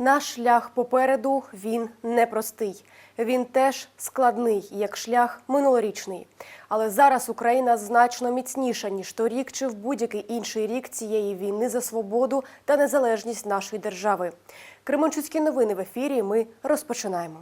Наш шлях попереду він непростий. Він теж складний, як шлях минулорічний. Але зараз Україна значно міцніша ніж торік чи в будь-який інший рік цієї війни за свободу та незалежність нашої держави. Кременчуцькі новини в ефірі. Ми розпочинаємо.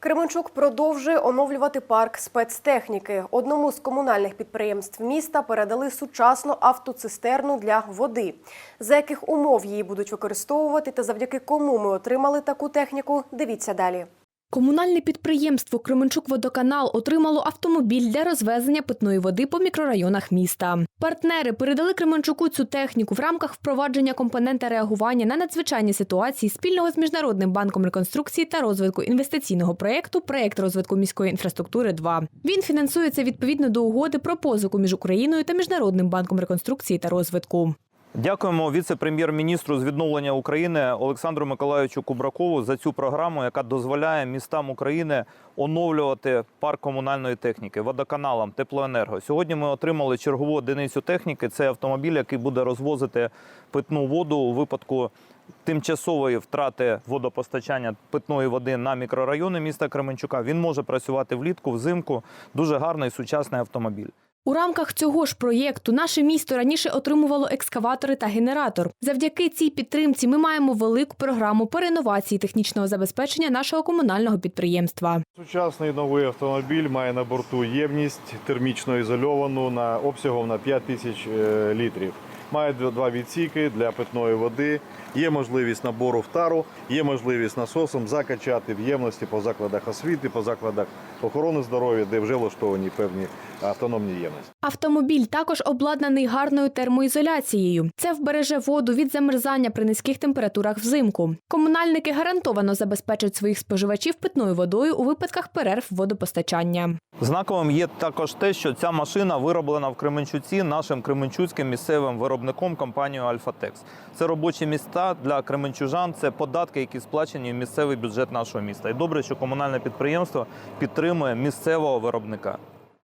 Кременчук продовжує оновлювати парк спецтехніки. Одному з комунальних підприємств міста передали сучасну автоцистерну для води. За яких умов її будуть використовувати та завдяки кому ми отримали таку техніку, дивіться далі. Комунальне підприємство Кременчук-Водоканал отримало автомобіль для розвезення питної води по мікрорайонах міста. Партнери передали Кременчуку цю техніку в рамках впровадження компонента реагування на надзвичайні ситуації спільного з Міжнародним банком реконструкції та розвитку інвестиційного проєкту Проєкт розвитку міської інфраструктури 2 Він фінансується відповідно до угоди про позику між Україною та Міжнародним банком реконструкції та розвитку. Дякуємо віце-прем'єр-міністру з відновлення України Олександру Миколайовичу Кубракову за цю програму, яка дозволяє містам України оновлювати парк комунальної техніки водоканалам теплоенерго. Сьогодні ми отримали чергову одиницю техніки. Це автомобіль, який буде розвозити питну воду у випадку тимчасової втрати водопостачання питної води на мікрорайони міста Кременчука. Він може працювати влітку, взимку. Дуже гарний сучасний автомобіль. У рамках цього ж проєкту наше місто раніше отримувало екскаватори та генератор. Завдяки цій підтримці ми маємо велику програму по реновації технічного забезпечення нашого комунального підприємства. Сучасний новий автомобіль має на борту ємність термічно ізольовану на обсягом на 5 тисяч е, літрів. Має два відсіки для питної води. Є можливість набору в тару, є можливість насосом закачати в ємності по закладах освіти, по закладах охорони здоров'я, де вже влаштовані певні автономні ємності. Автомобіль також обладнаний гарною термоізоляцією. Це вбереже воду від замерзання при низьких температурах взимку. Комунальники гарантовано забезпечать своїх споживачів питною водою у випадках перерв водопостачання. Знаковим є також те, що ця машина вироблена в Кременчуці нашим кременчуцьким місцевим виробником компанією Альфатекс. Це робочі міста для кременчужан, це податки, які сплачені в місцевий бюджет нашого міста. І добре, що комунальне підприємство підтримує місцевого виробника.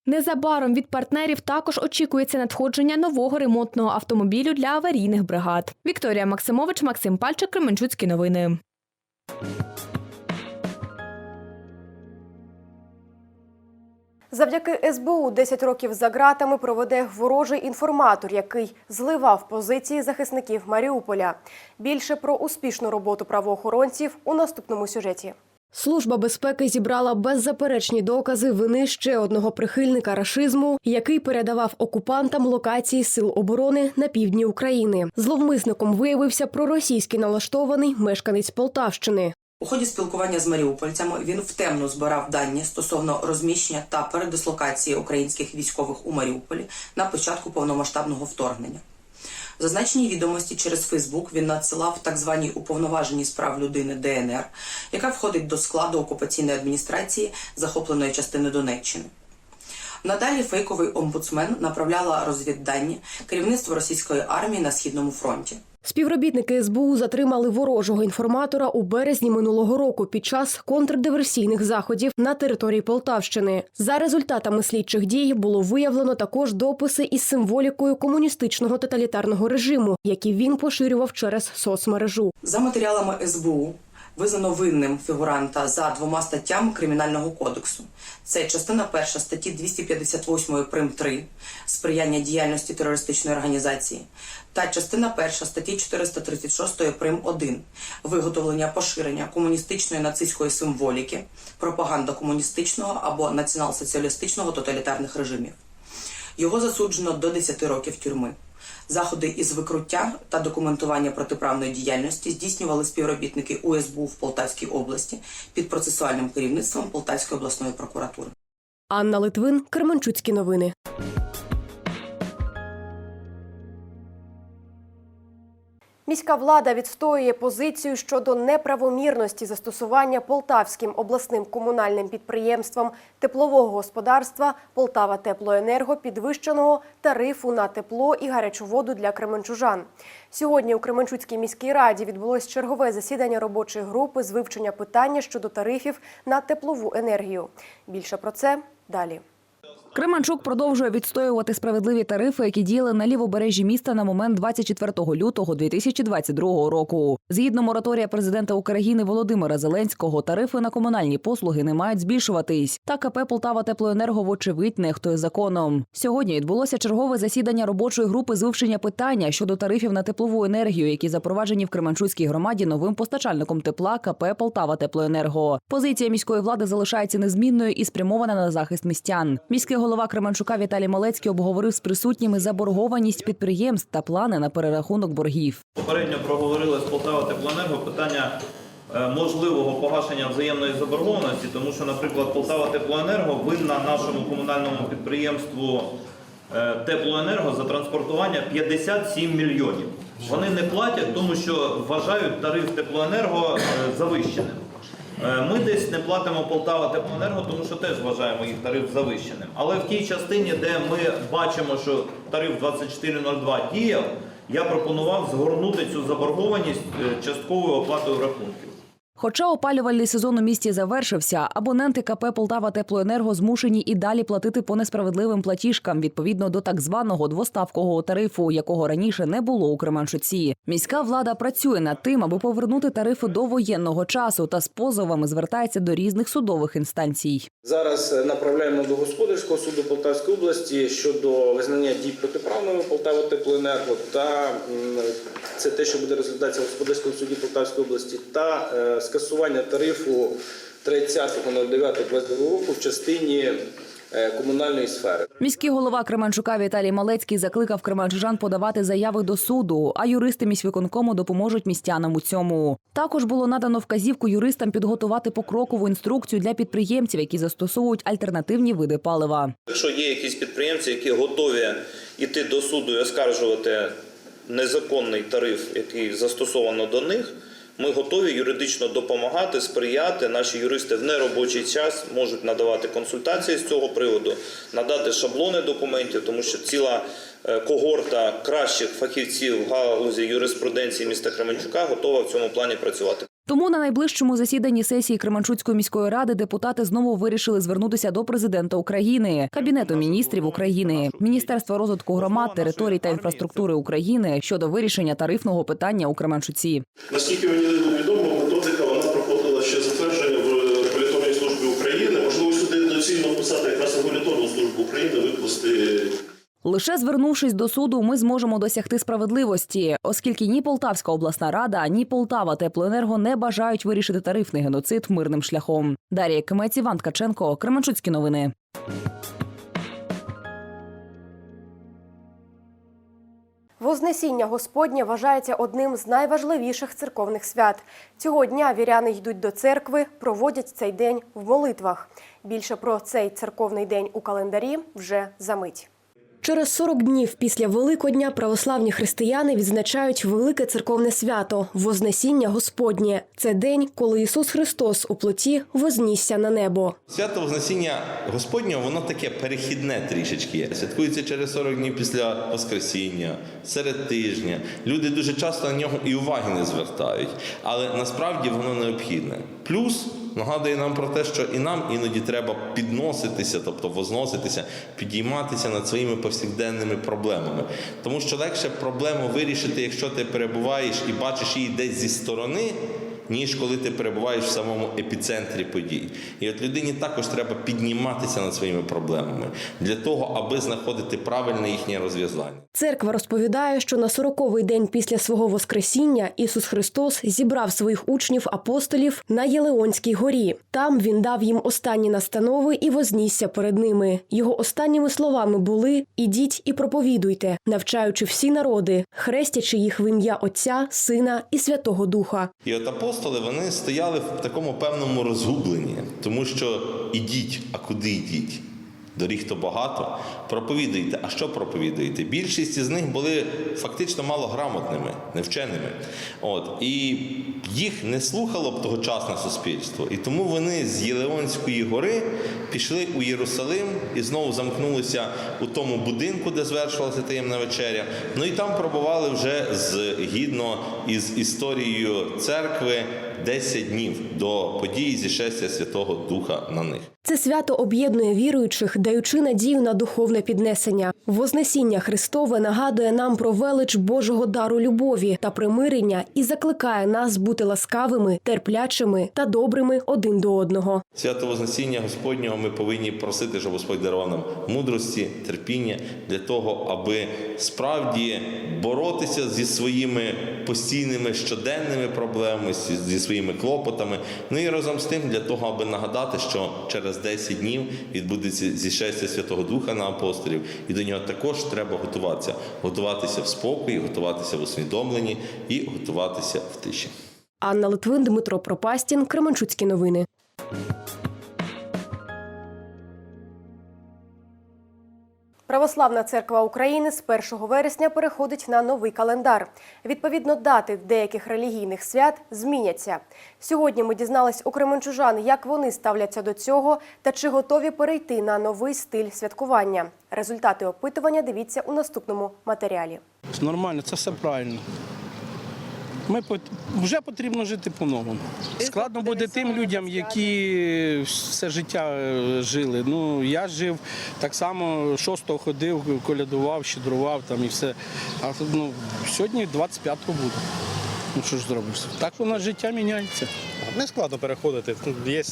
Незабаром від партнерів також очікується надходження нового ремонтного автомобілю для аварійних бригад. Вікторія Максимович, Максим Пальчик, Кременчуцькі новини. Завдяки СБУ 10 років за ґратами проведе ворожий інформатор, який зливав позиції захисників Маріуполя. Більше про успішну роботу правоохоронців у наступному сюжеті. Служба безпеки зібрала беззаперечні докази вини ще одного прихильника рашизму, який передавав окупантам локації сил оборони на півдні України. Зловмисником виявився проросійський налаштований мешканець Полтавщини. У ході спілкування з маріупольцями він втемно збирав дані стосовно розміщення та передислокації українських військових у Маріуполі на початку повномасштабного вторгнення. Зазначені відомості через Фейсбук він надсилав так званій уповноваженій з прав людини ДНР, яка входить до складу окупаційної адміністрації захопленої частини Донеччини. Надалі фейковий омбудсмен направляла розвіддані керівництво російської армії на східному фронті. Співробітники СБУ затримали ворожого інформатора у березні минулого року під час контрдиверсійних заходів на території Полтавщини. За результатами слідчих дій було виявлено також дописи із символікою комуністичного тоталітарного режиму, які він поширював через соцмережу. За матеріалами СБУ визнано винним фігуранта за двома статтями Кримінального кодексу. Це частина перша статті 258 прим 3 сприяння діяльності терористичної організації та частина перша статті 436 прим 1 виготовлення поширення комуністичної нацистської символіки, пропаганда комуністичного або націонал-соціалістичного тоталітарних режимів. Його засуджено до 10 років тюрми. Заходи із викруття та документування протиправної діяльності здійснювали співробітники УСБУ в Полтавській області під процесуальним керівництвом Полтавської обласної прокуратури. Анна Литвин, Кременчуцькі новини. Міська влада відстоює позицію щодо неправомірності застосування полтавським обласним комунальним підприємством теплового господарства Полтава Теплоенерго підвищеного тарифу на тепло і гарячу воду для кременчужан. Сьогодні у Кременчуцькій міській раді відбулось чергове засідання робочої групи з вивчення питання щодо тарифів на теплову енергію. Більше про це далі. Кременчук продовжує відстоювати справедливі тарифи, які діяли на лівобережжі міста на момент 24 лютого 2022 року. Згідно мораторія президента України Володимира Зеленського, тарифи на комунальні послуги не мають збільшуватись. Та КП Полтава Теплоенерго вочевидь нехтує законом. Сьогодні відбулося чергове засідання робочої групи з вивчення питання щодо тарифів на теплову енергію, які запроваджені в Кременчуцькій громаді новим постачальником тепла КП Полтава Теплоенерго. Позиція міської влади залишається незмінною і спрямована на захист містян. Міський голова Кременчука Віталій Малецький обговорив з присутніми заборгованість підприємств та плани на перерахунок боргів. Попередньо проговорили з Полтава Теплоенерго питання е, можливого погашення взаємної заборгованості, тому що, наприклад, Полтава Теплоенерго винна нашому комунальному підприємству е, Теплоенерго за транспортування 57 мільйонів. Вони не платять, тому що вважають тариф теплоенерго е, завищеним. Е, Ми десь не платимо Полтава Теплоенерго, тому що теж вважаємо їх тариф завищеним. Але в тій частині, де ми бачимо, що тариф 2402 діяв, я пропонував згорнути цю заборгованість е, частковою оплатою рахунків. Хоча опалювальний сезон у місті завершився, абоненти КП Полтава Теплоенерго змушені і далі платити по несправедливим платіжкам відповідно до так званого двоставкового тарифу, якого раніше не було у Кременчуці. Міська влада працює над тим, аби повернути тарифи до воєнного часу та з позовами звертається до різних судових інстанцій. Зараз е, направляємо до господарського суду Полтавської області щодо визнання дій протиправними Полтава Теплоенерго та це те, що буде розглядатися в господарському суді Полтавської області, та е, скасування тарифу 30.09.22 року в частині е, комунальної сфери. Міський голова Кременчука Віталій Малецький закликав кременчужан подавати заяви до суду, а юристи міськвиконкому допоможуть містянам у цьому. Також було надано вказівку юристам підготувати покрокову інструкцію для підприємців, які застосовують альтернативні види палива. Якщо є якісь підприємці, які готові йти до суду і оскаржувати незаконний тариф, який застосовано до них, ми готові юридично допомагати, сприяти. Наші юристи в неробочий час можуть надавати консультації з цього приводу, надати шаблони документів, тому що ціла е, когорта кращих фахівців в галузі юриспруденції міста Кременчука готова в цьому плані працювати. Тому на найближчому засіданні сесії Кременчуцької міської ради депутати знову вирішили звернутися до президента України, кабінету міністрів України, міністерства розвитку громад, територій та інфраструктури України щодо вирішення тарифного питання у Кременчуці. Наскільки мені відомо, методика вона проходила ще затвердження в регуляторній службі України. Можливо, сюди доцільно писати якраз регуляторну службу України, виплести Лише звернувшись до суду, ми зможемо досягти справедливості, оскільки ні Полтавська обласна рада, ні Полтава Теплоенерго не бажають вирішити тарифний геноцид мирним шляхом. Дар'я Кимець, Іван Ткаченко, Кременчуцькі новини. Вознесіння Господнє вважається одним з найважливіших церковних свят. Цього дня віряни йдуть до церкви, проводять цей день в молитвах. Більше про цей церковний день у календарі вже за мить. Через 40 днів після Великодня православні християни відзначають велике церковне свято Вознесіння Господнє. Це день, коли Ісус Христос у плоті вознісся на небо. Свято Вознесіння Господнього, воно таке перехідне трішечки. Святкується через 40 днів після Воскресіння, серед тижня. Люди дуже часто на нього і уваги не звертають, але насправді воно необхідне. Плюс нагадує нам про те, що і нам іноді треба підноситися, тобто возноситися, підійматися над своїми повсякденними проблемами. Тому що легше проблему вирішити, якщо ти перебуваєш і бачиш її десь зі сторони. Ніж коли ти перебуваєш в самому епіцентрі подій. І от людині також треба підніматися над своїми проблемами для того, аби знаходити правильне їхнє розв'язання. Церква розповідає, що на сороковий день після свого Воскресіння Ісус Христос зібрав своїх учнів апостолів на Єлеонській горі. Там він дав їм останні настанови і вознісся перед ними. Його останніми словами були: Ідіть і проповідуйте, навчаючи всі народи, хрестячи їх в ім'я Отця, Сина і Святого Духа. І от апостоли вони стояли в такому певному розгубленні, тому що ідіть, а куди йдіть? Доріг то багато. Проповідуйте. А що проповідуєте? Більшість із них були фактично малограмотними, невченими. От. І їх не слухало б тогочасне суспільство. І тому вони з Єлеонської гори пішли у Єрусалим і знову замкнулися у тому будинку, де звершувалася таємна вечеря. Ну і там пробували вже згідно із історією церкви 10 днів до події зішестя Святого Духа на них. Це свято об'єднує віруючих, даючи надію на духовне піднесення. Вознесіння Христове нагадує нам про велич Божого дару любові та примирення і закликає нас бути ласкавими, терплячими та добрими один до одного. Свято Вознесіння Господнього ми повинні просити, щоб Господь дарував нам мудрості, терпіння для того, аби справді боротися зі своїми постійними щоденними проблемами, зі своїми клопотами. Ну і разом з тим для того, аби нагадати, що через 10 днів відбудеться зішестя Святого Духа на апостолів, і до нього також треба готуватися, готуватися в спокої, готуватися в усвідомленні і готуватися в тиші. Анна Литвин, Дмитро Пропастін, Кременчуцькі новини. Православна церква України з 1 вересня переходить на новий календар. Відповідно, дати деяких релігійних свят зміняться. Сьогодні ми дізнались у кременчужан, як вони ставляться до цього та чи готові перейти на новий стиль святкування. Результати опитування дивіться у наступному матеріалі. Нормально, це все правильно. Ми пот- вже потрібно жити по-новому. Складно буде тим людям, які все життя е, жили. Ну я жив так само, шостого ходив, колядував, щедрував там і все. А ну, сьогодні 25-го буде. Ну що ж зробиш? Так воно життя міняється. Не складно переходити. Тут Є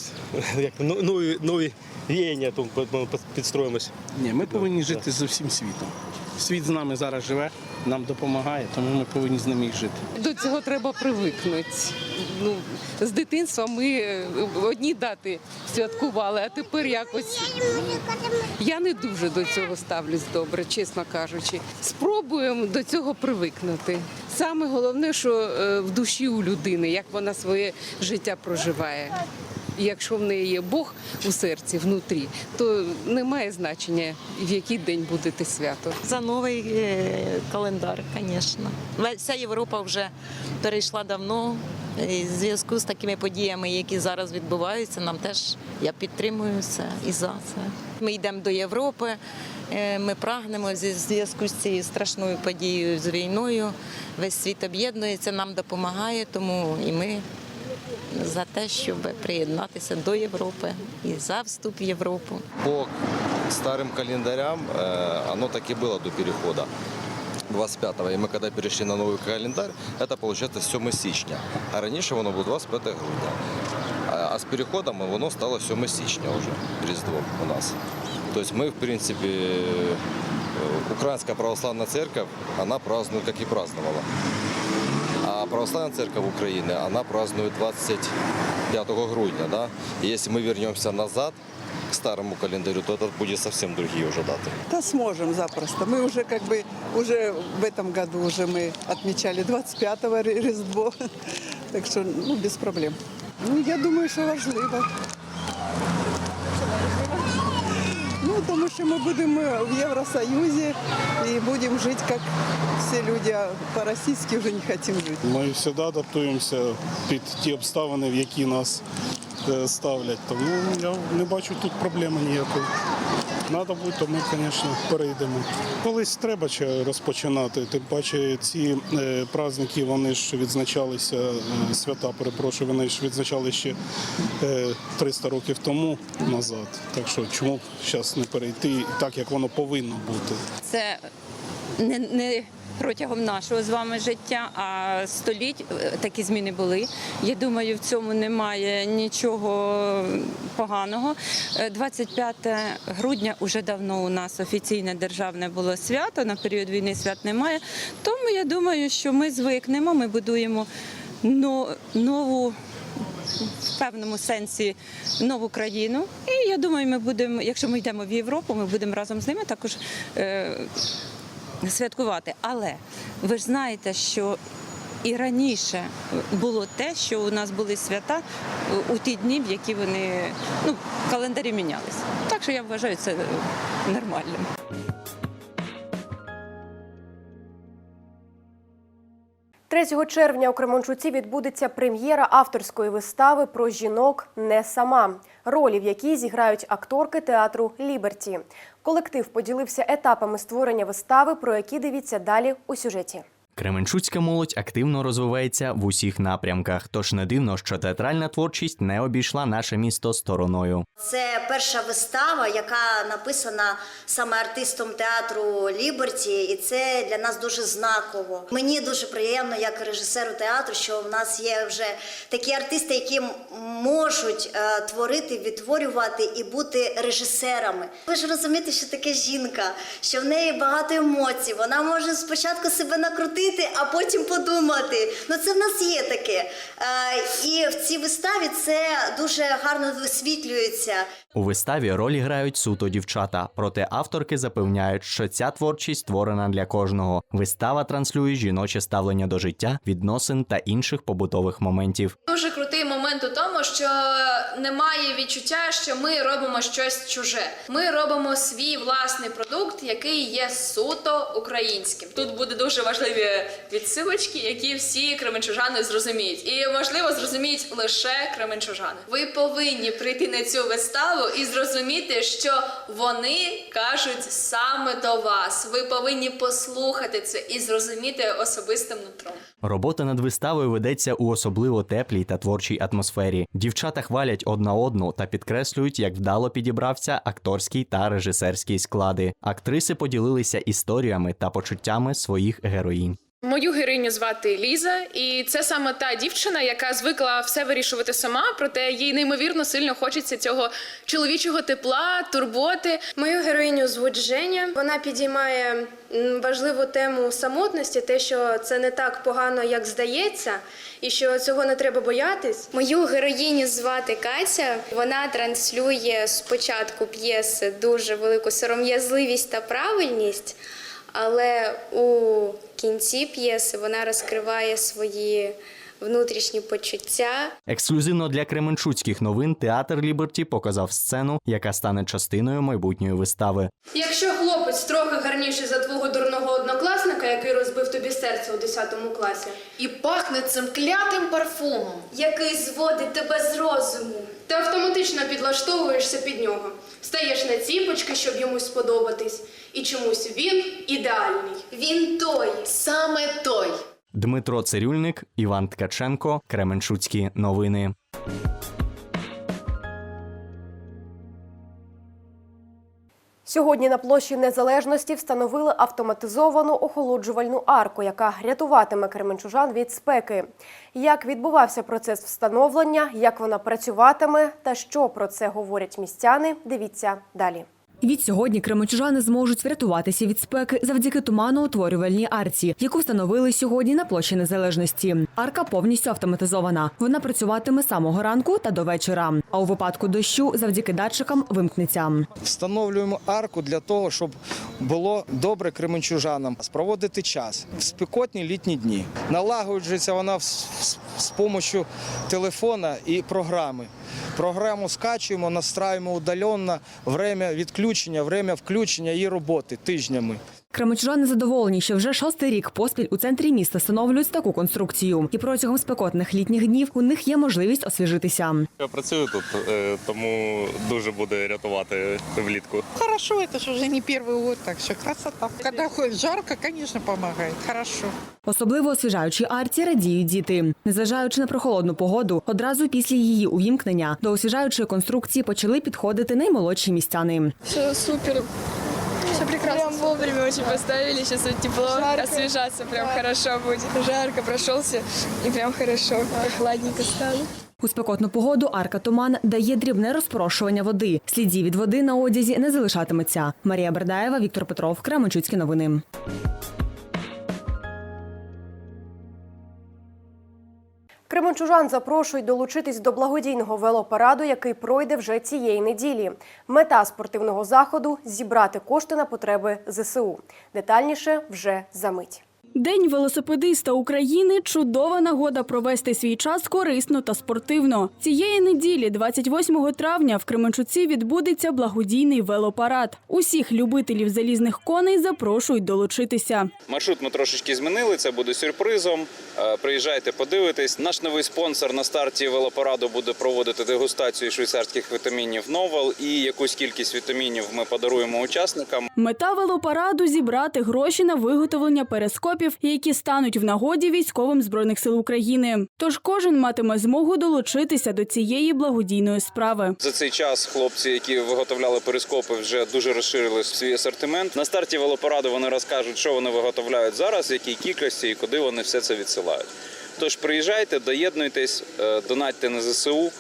як, ну- нові, нові віяння, ми підстроїмось. Ні, ми повинні жити за всім світом. Світ з нами зараз живе, нам допомагає, тому ми повинні з ним і жити. До цього треба привикнути. Ну, з дитинства ми е, одні дати святкували, а тепер якось я не дуже до цього ставлюсь добре, чесно кажучи. Спробуємо до цього привикнути. Саме головне, що е, в душі у людини, як вона своє життя проживає. Якщо в неї є Бог у серці внутрі, то немає значення, в який день буде те свято. За новий е, календар, звісно. Вся Європа вже перейшла давно. І в зв'язку з такими подіями, які зараз відбуваються, нам теж я підтримую це і за це. Ми йдемо до Європи, е, ми прагнемо зі зв'язку з цією страшною подією з війною. Весь світ об'єднується, нам допомагає, тому і ми за те, щоб приєднатися до Європи і за вступ в Європу. По старым календарям э, оно так и было до перехода 25-го. И мы когда перешли на новый календарь, это получается 7 січня. А раніше воно було 25 грудня. А, а з переходом воно стало 7 січня уже, Різдво у нас. То есть мы, в принципе, э, Украинская православная церковь, она празднует, как и праздновала. А православная церковь Украины, она празднует 25 грудня. Да? И если мы вернемся назад, к старому календарю, то это будет совсем другие уже даты. Да сможем запросто. Мы уже как бы уже в этом году уже мы отмечали 25-го Ри- Різдво. Так що ну, без проблем. Ну, я думаю, що важливо. Ну, тому що ми будемо в Євросоюзі і будемо жити, як всі люди, по-російськи вже не хочемо жити. Ми завжди адаптуємося під ті обставини, в які нас е, ставлять. Тому я не бачу тут проблеми ніякої. Треба буде, то ми, звісно, перейдемо. Колись треба ще розпочинати. Тим паче ці е, праздники вони ж відзначалися, е, свята, перепрошую, вони ж відзначали ще е, 300 років тому назад. Так що чому зараз не перейти так, як воно повинно бути? Це не, не протягом нашого з вами життя, а століть е, такі зміни були. Я думаю, в цьому немає нічого поганого. Е, 25 грудня уже давно у нас офіційне державне було свято. На період війни свят немає. Тому я думаю, що ми звикнемо, ми будуємо но- нову. В певному сенсі нову країну, і я думаю, ми будемо, якщо ми йдемо в Європу, ми будемо разом з ними також е, святкувати. Але ви ж знаєте, що і раніше було те, що у нас були свята у ті дні, в які вони ну, календарі мінялися. Так що я вважаю це нормальним. – 3 червня у Кременчуці відбудеться прем'єра авторської вистави про жінок не сама, ролі в якій зіграють акторки театру Ліберті. Колектив поділився етапами створення вистави, про які дивіться далі у сюжеті. Кременчуцька молодь активно розвивається в усіх напрямках, тож не дивно, що театральна творчість не обійшла наше місто стороною. Це перша вистава, яка написана саме артистом театру Ліберті, і це для нас дуже знаково. Мені дуже приємно, як режисеру театру, що в нас є вже такі артисти, які можуть е, творити, відтворювати і бути режисерами. Ви ж розумієте, що таке жінка, що в неї багато емоцій. Вона може спочатку себе накрутити, а потім подумати. Ну це в нас є таке. Е, і в цій виставі це дуже гарно висвітлюється. У виставі ролі грають суто дівчата, проте авторки запевняють, що ця творчість створена для кожного. Вистава транслює жіноче ставлення до життя, відносин та інших побутових моментів. Дуже крутий момент у тому, що немає відчуття, що ми робимо щось чуже. Ми робимо свій власний продукт, який є суто українським. Тут буде дуже важливі відсилочки, які всі кременчужани зрозуміють, і можливо зрозуміють лише кременчужани. Ви повинні прийти на цю виставу і зрозуміти, що вони кажуть саме до вас. Ви повинні послухати це і зрозуміти особистим нутром. Робота над виставою ведеться у особливо теплій та творчій атмосфері. Дівчата хвалять одна одну та підкреслюють, як вдало підібрався акторський та режисерський склади. Актриси поділилися історіями та почуттями своїх героїнь. Мою героїню звати Ліза, і це саме та дівчина, яка звикла все вирішувати сама, проте їй неймовірно сильно хочеться цього чоловічого тепла, турботи. Мою героїню звуть Женя. Вона підіймає важливу тему самотності, те, що це не так погано, як здається, і що цього не треба боятись. Мою героїню звати Катя. Вона транслює спочатку п'єси дуже велику сором'язливість та правильність, але у кінці п'єси вона розкриває свої внутрішні почуття. Ексклюзивно для кременчуцьких новин театр Ліберті показав сцену, яка стане частиною майбутньої вистави. Якщо хлопець трохи гарніший за твого дурного однокласника, який розбив тобі серце у 10 класі, І пахне цим клятим парфумом. який зводить тебе з розуму, ти автоматично підлаштовуєшся під нього, стаєш на ціпочки, щоб йому сподобатись, і чомусь він ідеальний. Він той. Саме той. Дмитро Цирюльник, Іван Ткаченко, Кременчуцькі новини. Сьогодні на площі Незалежності встановили автоматизовану охолоджувальну арку, яка рятуватиме кременчужан від спеки. Як відбувався процес встановлення, як вона працюватиме та що про це говорять містяни, дивіться далі. Відсьогодні кременчужани зможуть врятуватися від спеки завдяки туманоутворювальній арці, яку встановили сьогодні на площі Незалежності. Арка повністю автоматизована. Вона працюватиме з самого ранку та до вечора. А у випадку дощу завдяки датчикам вимкнеться. Встановлюємо арку для того, щоб було добре кременчужанам спроводити час в спекотні літні дні. Налагоджується вона з, допомогою телефона і програми. Програму скачуємо, настраюємо удаленно время відключення, время включення і роботи тижнями. Кременчужани задоволені, що вже шостий рік поспіль у центрі міста встановлюють таку конструкцію. І протягом спекотних літніх днів у них є можливість освіжитися. Я працюю тут, е, тому дуже буде рятувати влітку. Хорошо, это же уже не первый год, так что красота. Ходит жарко, конечно, помогает. Хорошо. Особливо освіжаючій арці радіють діти. Незважаючи на прохолодну погоду, одразу після її увімкнення до освіжаючої конструкції почали підходити наймолодші містяни. Все супер. Все прекрасно. Прям вовремя очень поставили, сейчас вот тепло, освежаться прям хорошо будет. Жарко прошелся и прям хорошо, прохладненько стало. У спекотну погоду арка туман дає дрібне розпрошування води. Слідів від води на одязі не залишатиметься. Марія Бердаєва, Віктор Петров, Кременчуцькі новини. Кременчужан запрошують долучитись до благодійного велопараду, який пройде вже цієї неділі. Мета спортивного заходу зібрати кошти на потреби ЗСУ. Детальніше вже за мить. День велосипедиста України чудова нагода провести свій час корисно та спортивно. Цієї неділі, 28 травня, в Кременчуці відбудеться благодійний велопарад. Усіх любителів залізних коней запрошують долучитися. Маршрут ми трошечки змінили. Це буде сюрпризом. Е, Приїжджайте, подивитесь. Наш новий спонсор на старті велопараду буде проводити дегустацію швейцарських вітамінів Новел і якусь кількість вітамінів ми подаруємо учасникам. Мета велопараду зібрати гроші на виготовлення перископів виступів, які стануть в нагоді військовим збройних сил України. Тож кожен матиме змогу долучитися до цієї благодійної справи. За цей час хлопці, які виготовляли перископи, вже дуже розширили свій асортимент. На старті велопараду вони розкажуть, що вони виготовляють зараз, в якій кількості і куди вони все це відсилають. Тож приїжджайте, доєднуйтесь, е, донатьте на ЗСУ,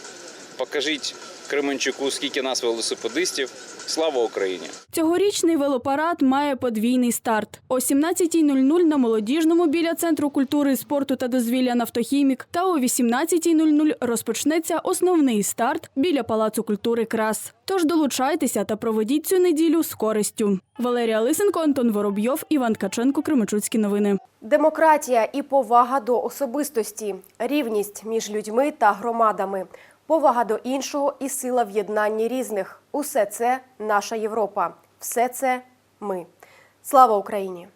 покажіть Кременчуку, скільки нас велосипедистів. Слава Україні! Цьогорічний велопарад має подвійний старт. О 17.00 на молодіжному біля центру культури, спорту та дозвілля «Нафтохімік» та о 18.00 розпочнеться основний старт біля Палацу культури Крас. Тож долучайтеся та проведіть цю неділю з користю. Валерія Лисенко, Антон Воробйов, Іван Ткаченко, Кременчуцькі новини. Демократія і повага до особистості, рівність між людьми та громадами, повага до іншого і сила в єднанні різних. Усе це наша Європа. Все це ми. Слава Україні!